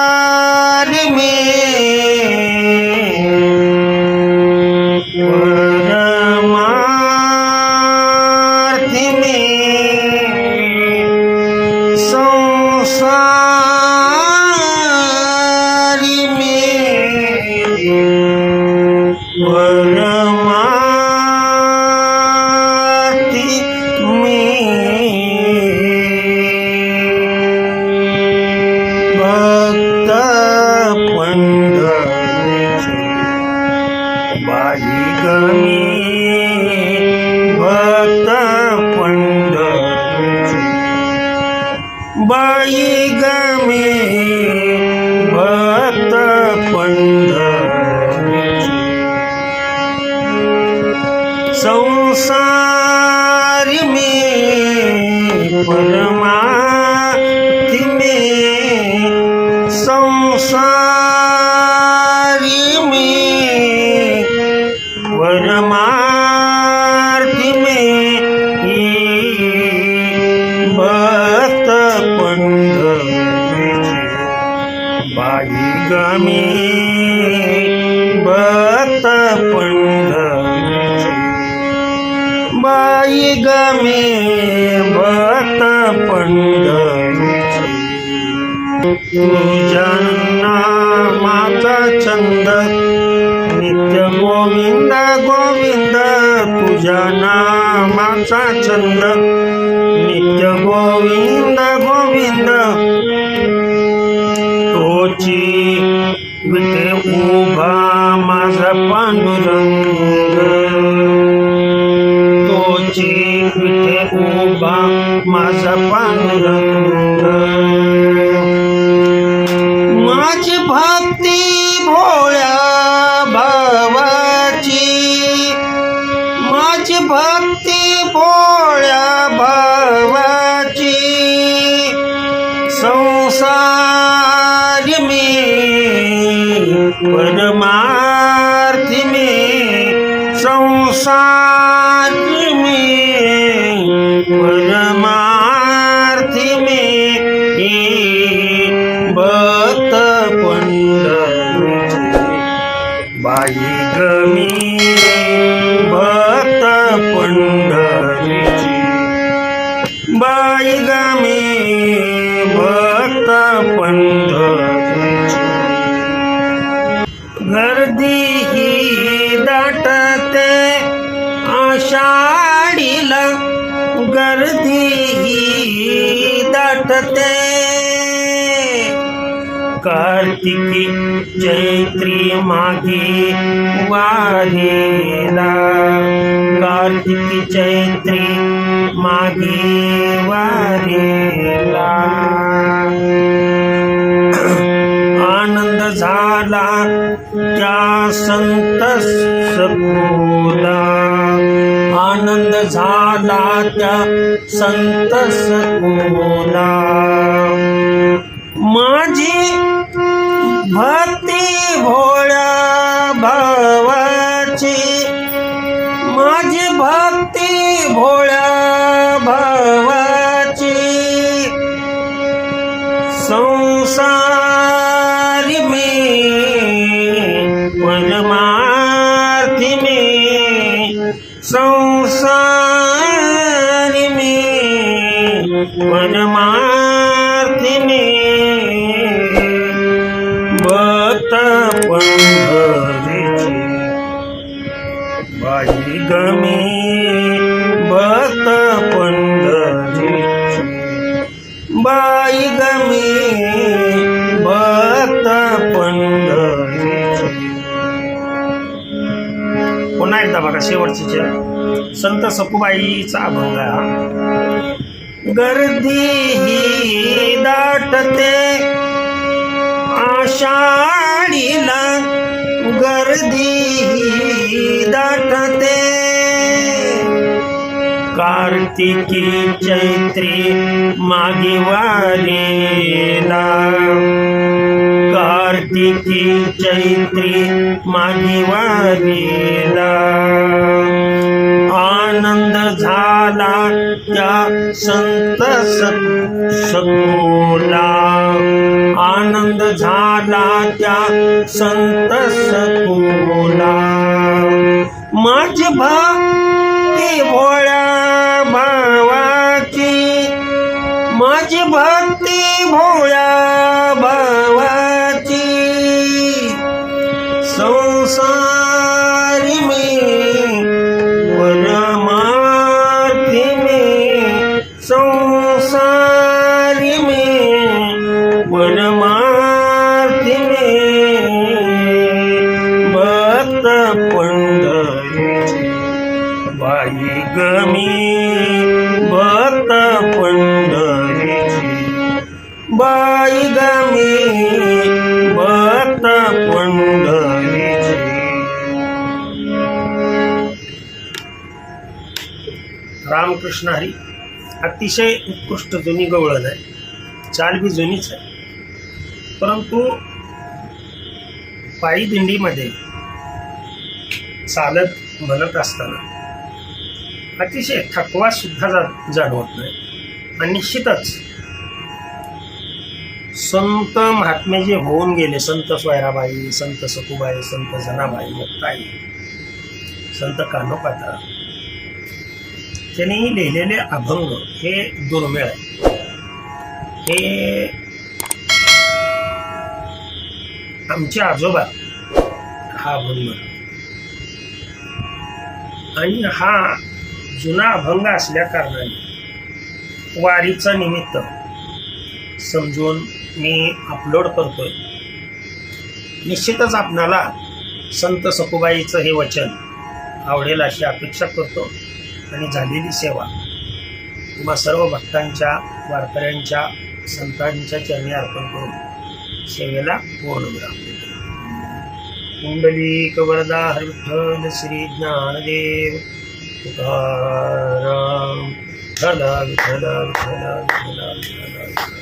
संसार में परमार्थ में संसार में परमार्थ बाई गमी भक्त पंढरीचे बाई गमे भक्त पंढरीचे संसार में परमार्थ में संसार बाई गमे बत पंढरीचे. बाई गमे बत पंढरीचे. तुझ्या नामाचा छंद. नित्य गोविंद गोविंद तुझ्या नामाचा छंद. नित्य गोविंद माझा पांडुरंग माझी भक्ती भोळ्या आषाढीला गर्दी ही दाटते. कार्तिकी चैत्री मागे वारीला कार्तिकी चैत्री मागे वारीला. आनंद झाला त्या संत सकुला आनंद झाला त्या संत सकुला माझी शेवटची जे संत सकुबाईचा अभंग हा. गर्दी ही दाटते आषाढीला गर्दी ही दाटते कार्तिकी चैत्री मागे वारेला तिथी चैत्री मागे आनंद झाला त्या संत सत सकुला आनंद झाला त्या संत सकुला माझी भक्ती भोळ्या भावाची माझी भक्ती भोळ्या भावा बाई गमी भक्त पंढरीची. बाई गमी भक्त पंढरीची. रामकृष्ण हरी अतिशय उत्कृष्ट जुनी गवळण आहे. चाल बी जुनीच आहे. परंतु पायी दिंडीमध्ये चालत म्हणत असताना अतिशय थकवा सुद्धा जा जाणवत नाही. आणि निश्चितच संत महात्मे जे होऊन गेले संत सोयराबाई संत सकुबाई संत जनाबाई मुक्ताई संत कानोपात्रा त्यांनी लिहिलेले अभंग हे दुर्मिळ आहे हे आमचे आजोबा हा अभंग. आणि हा जुना अभंग असल्या कारणाने वारीचं निमित्त समजून मी अपलोड करतोय. निश्चितच आपणाला संत सखुबाईचं हे वचन आवडेल अशी अपेक्षा करतो आणि झालेली सेवा किंवा सर्व भक्तांच्या वारकऱ्यांच्या संतांच्या चरणी अर्पण करून सेवेला पूर्ण विराम कुंडली कवरदा वरदा श्री ज्ञानदेव. तुकाराम विठ्ठल विठ्ठल विठ्ठल विठ्ठल विठ्ठल विठ्ठल